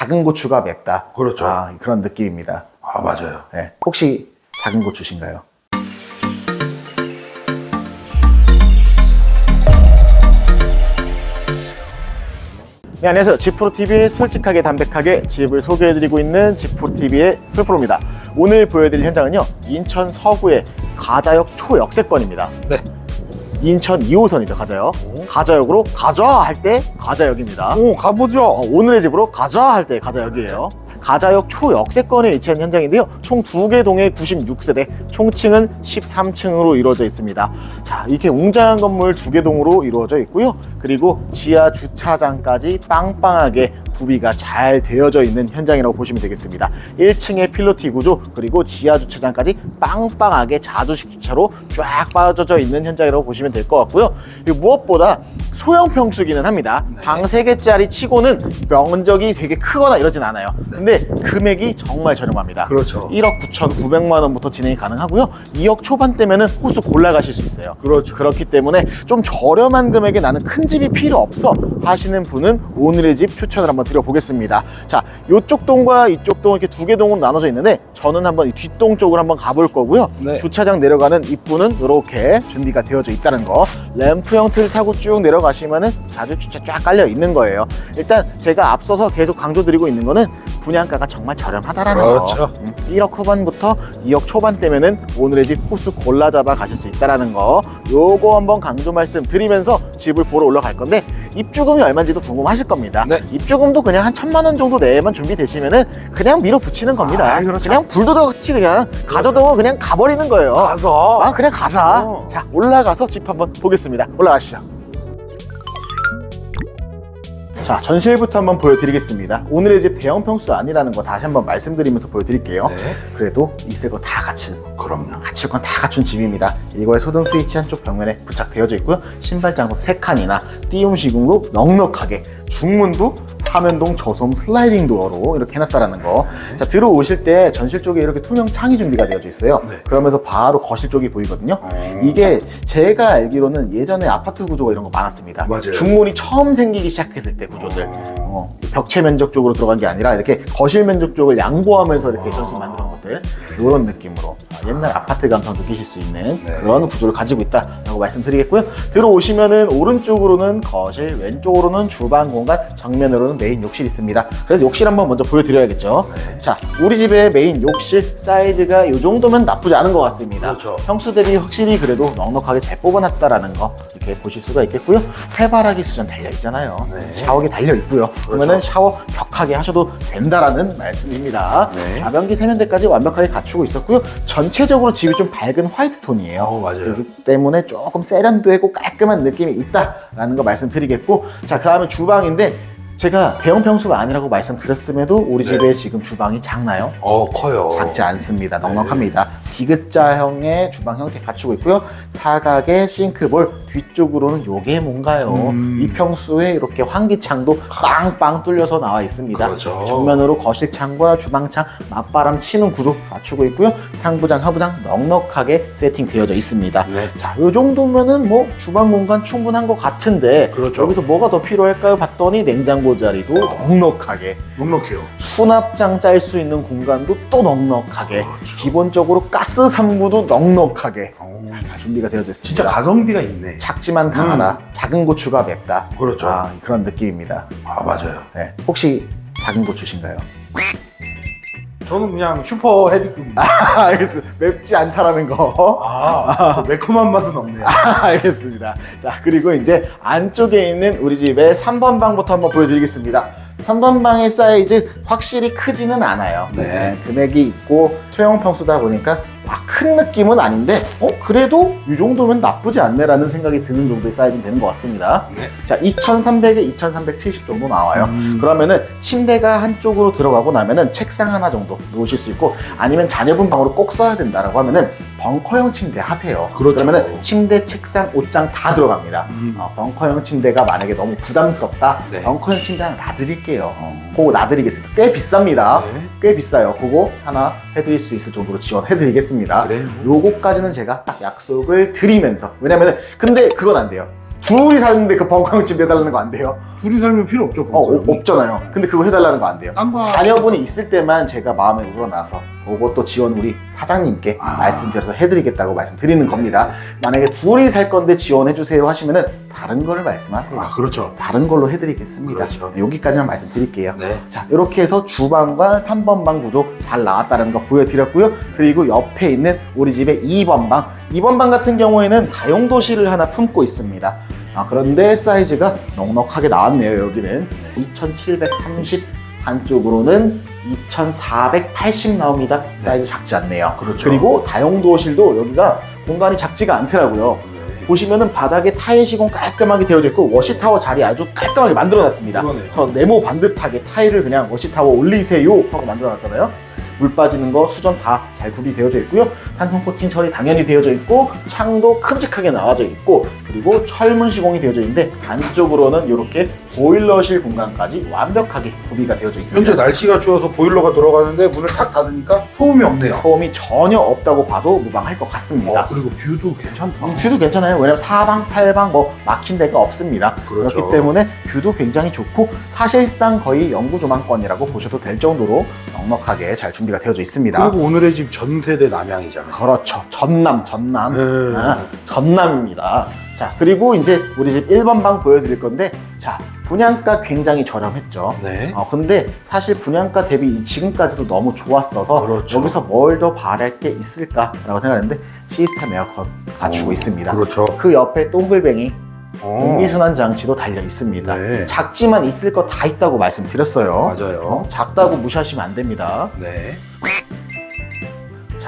작은 고추가 맵다. 그렇죠. 아, 그런 느낌입니다. 아 맞아요. 네. 혹시 작은 고추신가요? 네, 안녕하세요. 지프로TV의 솔직하게 담백하게 집을 소개해드리고 있는 지프로TV의 솔프로입니다. 오늘 보여드릴 현장은요, 인천 서구의 가자역 초역세권입니다. 네. 인천 2호선이죠, 가자역. 가자역으로 가자 할 때 가자역입니다. 오 가보죠. 어, 오늘의 집으로 가자 할 때 가자역이에요. 가자역 초역세권에 위치한 현장인데요. 총 두 개 동의 96세대, 총층은 13층으로 이루어져 있습니다. 자, 이렇게 웅장한 건물 두 개 동으로 이루어져 있고요. 그리고 지하 주차장까지 빵빵하게 구비가 잘 되어져 있는 현장이라고 보시면 되겠습니다. 1층의 필로티 구조, 그리고 지하 주차장까지 빵빵하게 자주식 주차로 쫙 빠져져 있는 현장이라고 보시면 될 것 같고요. 무엇보다 소형 평수기는 합니다. 방 3개짜리 치고는 면적이 되게 크거나 이러진 않아요. 근데 금액이 정말 저렴합니다. 그렇죠. 1억 9,900만 원부터 진행이 가능하고요. 2억 초반대면은 호수 골라가실 수 있어요. 그렇죠. 그렇기 때문에 좀 저렴한 금액에 나는 큰 집이 필요 없어 하시는 분은 오늘의 집 추천을 한번 드려보겠습니다. 자, 이쪽 동과 이쪽 동 이렇게 두 개 동으로 나눠져 있는데 저는 한번 이 뒷동 쪽으로 한번 가볼 거고요. 네. 주차장 내려가는 입구는 이렇게 준비가 되어져 있다는 거. 램프 형태를 타고 쭉 내려가 시면은 자주 주차 쫙 깔려 있는 거예요. 일단 제가 앞서서 계속 강조드리고 있는 거는 분양가가 정말 저렴하다라는 그렇죠. 거. 음, 1억 후반부터 2억 초반대면은 오늘의 집 호수 골라 잡아 가실 수 있다라는 거. 요거 한번 강조 말씀 드리면서 집을 보러 올라갈 건데 입주금이 얼마인지도 궁금하실 겁니다. 네. 입주금도 그냥 한 천만 원 정도 내만 준비되시면은 그냥 밀어붙이는 겁니다. 아, 그렇죠. 그냥 불도저 같이 그냥 가져도 그냥 가버리는 거예요. 가서. 아 그냥 가자. 어. 자 올라가서 집 한번 보겠습니다. 올라가시죠. 자 전실부터 한번 보여드리겠습니다. 오늘의 집 대형 평수 아니라는 거 다시 한번 말씀드리면서 보여드릴게요. 네. 그래도 있을 거다 같이 그럼요. 갖출 건 다 갖춘 집입니다. 일괄 소등 스위치 한쪽 벽면에 부착되어져 있고요. 신발장도 세칸이나 띄움 시공도 넉넉하게 중문도 사면동 저솜 슬라이딩 도어로 이렇게 해놨다라는 거. 자 들어오실 때 전실 쪽에 이렇게 투명 창이 준비가 되어져 있어요. 네. 그러면서 바로 거실 쪽이 보이거든요. 어. 이게 제가 알기로는 예전에 아파트 구조가 이런 거 많았습니다. 맞아요. 중문이 처음 생기기 시작했을 때 구조들. 어, 벽체 면적 쪽으로 들어간 게 아니라 이렇게 거실 면적 쪽을 양보하면서 이렇게 전신 만들어 놓은 것들 이런 느낌으로 아, 옛날 아파트 감성 느끼실 수 있는 네. 그런 구조를 가지고 있다라고 말씀드리겠고요. 들어오시면은 오른쪽으로는 거실, 왼쪽으로는 주방 공간, 정면으로는 메인 욕실 있습니다. 그래서 욕실 한번 먼저 보여드려야겠죠. 네. 자, 우리 집의 메인 욕실 사이즈가 이 정도면 나쁘지 않은 것 같습니다. 그렇죠. 평수 대비 확실히 그래도 넉넉하게 잘 뽑아놨다라는 거 이렇게 보실 수가 있겠고요. 해바라기 수전 달려 있잖아요. 네. 샤워기 달려 있고요. 그러면은 샤워 격하게 하셔도 된다라는 말씀입니다. 네. 가변기 세면대까지 완벽하게 갖추고 있었고요. 전체적으로 집이 좀 밝은 화이트 톤이에요. 어, 맞아요. 그렇기 때문에 조금 세련되고 깔끔한 느낌이 있다라는 거 말씀드리겠고, 자 그 다음에 주방인데. 제가 대형 평수가 아니라고 말씀드렸음에도 우리 네. 집에 지금 주방이 작나요? 어 커요. 작지 않습니다. 넉넉합니다. 디귿자형의 주방 형태 갖추고 있고요. 사각의 싱크볼 뒤쪽으로는 요게 뭔가요? 음. 이 평수에 이렇게 환기창도 빵빵 뚫려서 나와 있습니다. 그렇죠. 정면으로 거실창과 주방창 맞바람 치는 구조 갖추고 있고요. 상부장, 하부장 넉넉하게 세팅되어져 있습니다. 네. 자, 요 정도면은 뭐 주방 공간 충분한 것 같은데 그렇죠. 여기서 뭐가 더 필요할까요? 봤더니 냉장고 자리도 넉넉하게 넉넉해요. 수납장 짤 수 있는 공간도 또 넉넉하게 그렇죠. 기본적으로 가스 삼구도 넉넉하게 어, 다 준비가 되어져 있습니다. 진짜 가성비가 있네. 작지만 강하다. 작은 고추가 맵다. 그렇죠. 아, 그런 느낌입니다. 아 맞아요. 네. 혹시 작은 고추신가요? 저는 그냥 슈퍼 헤비급. 아, 알겠습니다. 맵지 않다라는 거. 아, 매콤한 맛은 없네요. 알겠습니다. 자, 그리고 이제 안쪽에 있는 우리 집의 3번 방부터 한번 보여드리겠습니다. 3번 방의 사이즈 확실히 크지는 않아요. 네. 금액이 있고 소형 평수다 보니까 막 큰 느낌은 아닌데, 어, 그래도 이 정도면 나쁘지 않네라는 생각이 드는 정도의 사이즈는 되는 것 같습니다. 네. 자, 2300에 2370 정도 나와요. 음. 그러면은 침대가 한쪽으로 들어가고 나면은 책상 하나 정도 놓으실 수 있고 아니면 자녀분 방으로 꼭 써야 된다라고 하면은 벙커형 침대 하세요. 그렇죠. 그러면은 침대, 책상, 옷장 다 들어갑니다. 음. 어, 벙커형 침대가 만약에 너무 부담스럽다. 네. 벙커형 침대 하나 놔드릴게요. 그거 놔드리겠습니다. 꽤 비쌉니다. 네. 꽤 비싸요. 그거 하나 해드릴 수 있을 정도로 지원해드리겠습니다. 그래요? 요거까지는 제가 딱 약속을 드리면서 왜냐면은 근데 그건 안 돼요. 둘이 사는데 그 침대 해달라는 거 안 돼요. 둘이 살면 필요 없죠. 어. 어, 없잖아요. 근데 그거 해달라는 거 안 돼요. 딴 거. 자녀분이 있을 때만 제가 마음에 우러나서 그것도 지원 우리 사장님께 아. 말씀드려서 해드리겠다고 말씀드리는 겁니다. 만약에 둘이 살 건데 지원해주세요 하시면은 다른 거를 말씀하세요. 아, 그렇죠. 다른 걸로 해드리겠습니다. 그렇죠. 네, 여기까지만 말씀드릴게요. 네. 자, 이렇게 해서 주방과 3번 방 구조 잘 나왔다는 거 보여드렸고요. 그리고 옆에 있는 우리 집의 2번 방. 2번 방 같은 경우에는 다용도실을 하나 품고 있습니다. 아, 그런데 사이즈가 넉넉하게 나왔네요, 여기는. 2730 한쪽으로는 2480 나옵니다. 사이즈 작지 않네요. 그렇죠. 리고 다용도실도 여기가 공간이 작지가 않더라고요. 네. 보시면은 바닥에 타일 시공 깔끔하게 되어져 있고 워시타워 자리 아주 깔끔하게 만들어 놨습니다. 그러네요. 저 네모 반듯하게 타일을 그냥 워시타워 올리세요 하고 만들어 놨잖아요. 물 빠지는 거 수전 다 잘 구비되어져 있고요. 탄성 코팅 처리 당연히 되어져 있고 창도 큼직하게 나와져 있고 그리고 철문 시공이 되어져 있는데 안쪽으로는 이렇게 보일러실 공간까지 완벽하게 구비가 되어져 있습니다. 현재 날씨가 추워서 보일러가 돌아가는데 문을 탁 닫으니까 소음이 없네요. 소음이 전혀 없다고 봐도 무방할 것 같습니다. 어, 그리고 뷰도 괜찮다. 음, 뷰도 괜찮아요. 왜냐면 사방, 팔방 뭐 막힌 데가 없습니다. 그 그렇죠. 렇기 때문에 뷰도 굉장히 좋고 사실상 거의 영구 조망권이라고 보셔도 될 정도로 넉넉하게 잘 준비가 되어져 있습니다. 그리고 오늘의 집 전세대 남양이잖아요. 그렇죠. 전남, 전남. 네. 아, 전남입니다. 자, 그리고 이제 우리 집 1번 방 보여드릴 건데, 자, 분양가 굉장히 저렴했죠. 네. 어, 근데 사실 분양가 대비 지금까지도 너무 좋았어서 그렇죠. 여기서 뭘 더 바랄 게 있을까라고 생각했는데 시스템 에어컨 갖추고 어, 있습니다. 그렇죠. 그 옆에 동글뱅이 어, 공기순환 장치도 달려 있습니다. 네. 작지만 있을 거 다 있다고 말씀드렸어요. 맞아요. 어, 작다고 무시하시면 안 됩니다. 네.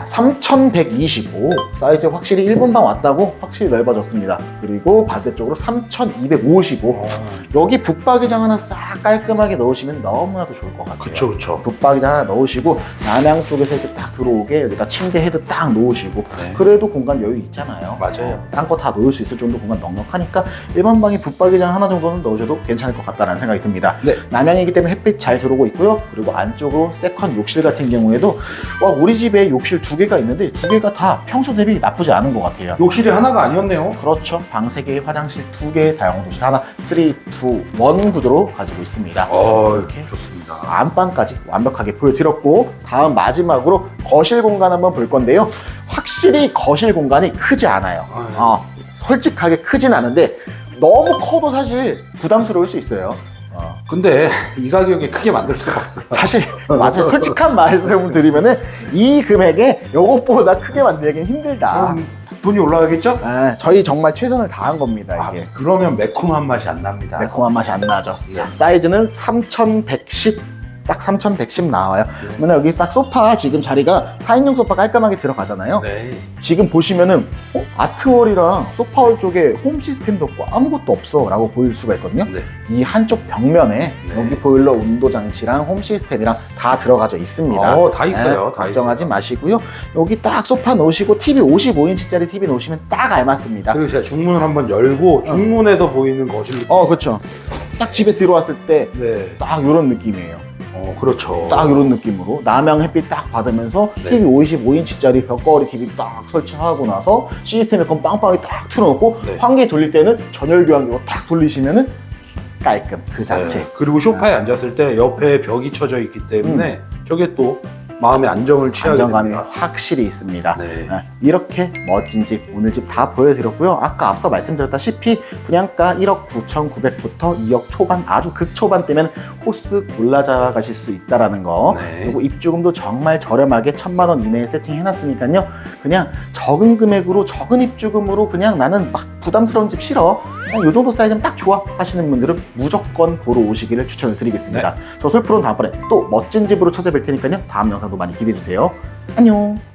자, 3125 사이즈 확실히 1번 방 왔다고 확실히 넓어졌습니다. 그리고 반대쪽으로 3255 어, 여기 북박이장 하나 싹 깔끔하게 넣으시면 너무나도 좋을 것 같아요. 그쵸, 그쵸. 북박이장 하나 넣으시고 남양 쪽에서 이렇게 딱 들어오게 여기다 침대 헤드 딱 놓으시고 네. 그래도 공간 여유 있잖아요. 맞아요. 딴 거 다 놓을 수 있을 정도 공간 넉넉하니까 일반 방에 북박이장 하나 정도는 넣으셔도 괜찮을 것 같다는 생각이 듭니다. 네. 남양이기 때문에 햇빛 잘 들어오고 있고요. 그리고 안쪽으로 세컨 욕실 같은 경우에도 와 우리 집에 욕실 두 개가 있는데 두 개가 다 평소 대비 나쁘지 않은 것 같아요. 욕실이 하나가 아니었네요. 그렇죠. 방 3개, 화장실 2개, 다용도실 하나, 3, 2, 1 구조로 가지고 있습니다. 어, 이렇게 좋습니다. 안방까지 완벽하게 보여드렸고 다음 마지막으로 거실 공간 한번 볼 건데요. 확실히 거실 공간이 크지 않아요. 어, 솔직하게 크진 않은데 너무 커도 사실 부담스러울 수 있어요. 어, 근데 이 가격에 크게 만들 수가 없어요. 사실 맞아요. 솔직한 말씀을 드리면은 이 금액에 요것보다 크게 만들긴 힘들다. 그럼 돈이 올라가겠죠? 아, 저희 정말 최선을 다한 겁니다. 아, 이게. 그러면 매콤한 맛이 안 납니다. 매콤한 맛이 안 나죠. 예. 자, 사이즈는 3110. 딱 3110 나와요. 네. 그러면 여기 딱 소파 지금 자리가 4인용 소파 깔끔하게 들어가잖아요. 네. 지금 보시면은 어? 아트월이랑 소파월 쪽에 홈 시스템도 없고 아무것도 없어 라고 보일 수가 있거든요. 네. 이 한쪽 벽면에 네. 여기 보일러 온도 장치랑 홈 시스템이랑 다 들어가져 있습니다. 어, 다 있어요. 다 걱정하지 있어요. 마시고요. 여기 딱 소파 놓으시고 TV 55인치짜리 TV 놓으시면 딱 알맞습니다. 그리고 제가 중문을 한번 열고 중문에서 보이는 거실. 어, 그렇죠. 딱 집에 들어왔을 때 네. 딱 이런 느낌이에요. 어, 그렇죠. 딱 이런 느낌으로 남양 햇빛 딱 받으면서 네. TV 55인치짜리 벽걸이 TV 딱 설치하고 나서 시스템 에어컨 빵빵하게 딱 틀어놓고 네. 환기 돌릴 때는 전열 교환기로 딱 돌리시면은 깔끔 그 자체. 네. 그리고 소파에 앉았을 때 옆에 벽이 쳐져 있기 때문에 저게 또 마음의 안정을 취하게 안정감이 됩니다. 확실히 있습니다. 네. 네, 이렇게 멋진 집, 오늘 집 다 보여드렸고요. 아까 앞서 말씀드렸다시피 분양가 1억 9,900부터 2억 초반, 아주 극초반대면 호스 골라 잡아가실 수 있다라는 거. 네. 그리고 입주금도 정말 저렴하게 천만 원 이내에 세팅해놨으니까요. 그냥 적은 금액으로 적은 입주금으로 그냥 나는 막 부담스러운 집 싫어. 그냥 요 정도 사이즈면 딱 좋아 하시는 분들은 무조건 보러 오시기를 추천을 드리겠습니다. 저 솔프로는 다음번에 또 멋진 집으로 찾아뵐 테니까요. 다음 많이 기대해 주세요. 안녕.